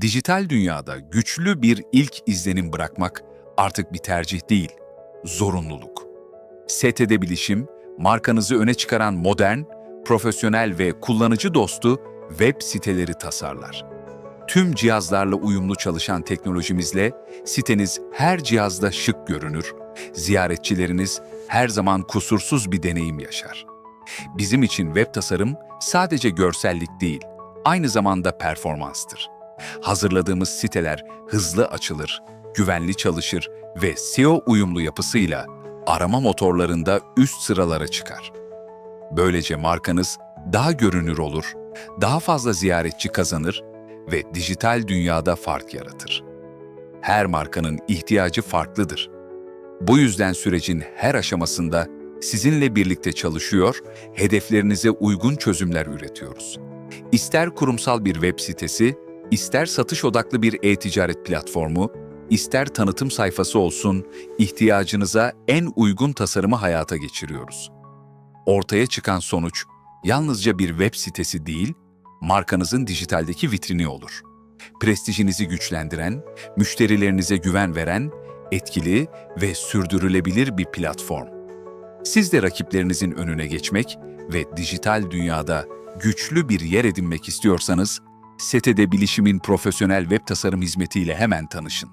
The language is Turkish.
Dijital dünyada güçlü bir ilk izlenim bırakmak artık bir tercih değil, zorunluluk. STD Bilişim, markanızı öne çıkaran modern, profesyonel ve kullanıcı dostu web siteleri tasarlar. Tüm cihazlarla uyumlu çalışan teknolojimizle siteniz her cihazda şık görünür, ziyaretçileriniz her zaman kusursuz bir deneyim yaşar. Bizim için web tasarım sadece görsellik değil, aynı zamanda performanstır. Hazırladığımız siteler hızlı açılır, güvenli çalışır ve SEO uyumlu yapısıyla arama motorlarında üst sıralara çıkar. Böylece markanız daha görünür olur, daha fazla ziyaretçi kazanır ve dijital dünyada fark yaratır. Her markanın ihtiyacı farklıdır. Bu yüzden sürecin her aşamasında sizinle birlikte çalışıyor, hedeflerinize uygun çözümler üretiyoruz. İster kurumsal bir web sitesi, ister satış odaklı bir e-ticaret platformu, ister tanıtım sayfası olsun, ihtiyacınıza en uygun tasarımı hayata geçiriyoruz. Ortaya çıkan sonuç yalnızca bir web sitesi değil, markanızın dijitaldeki vitrini olur. Prestijinizi güçlendiren, müşterilerinize güven veren, etkili ve sürdürülebilir bir platform. Siz de rakiplerinizin önüne geçmek ve dijital dünyada güçlü bir yer edinmek istiyorsanız, STD Bilişim'in profesyonel web tasarım hizmetiyle hemen tanışın.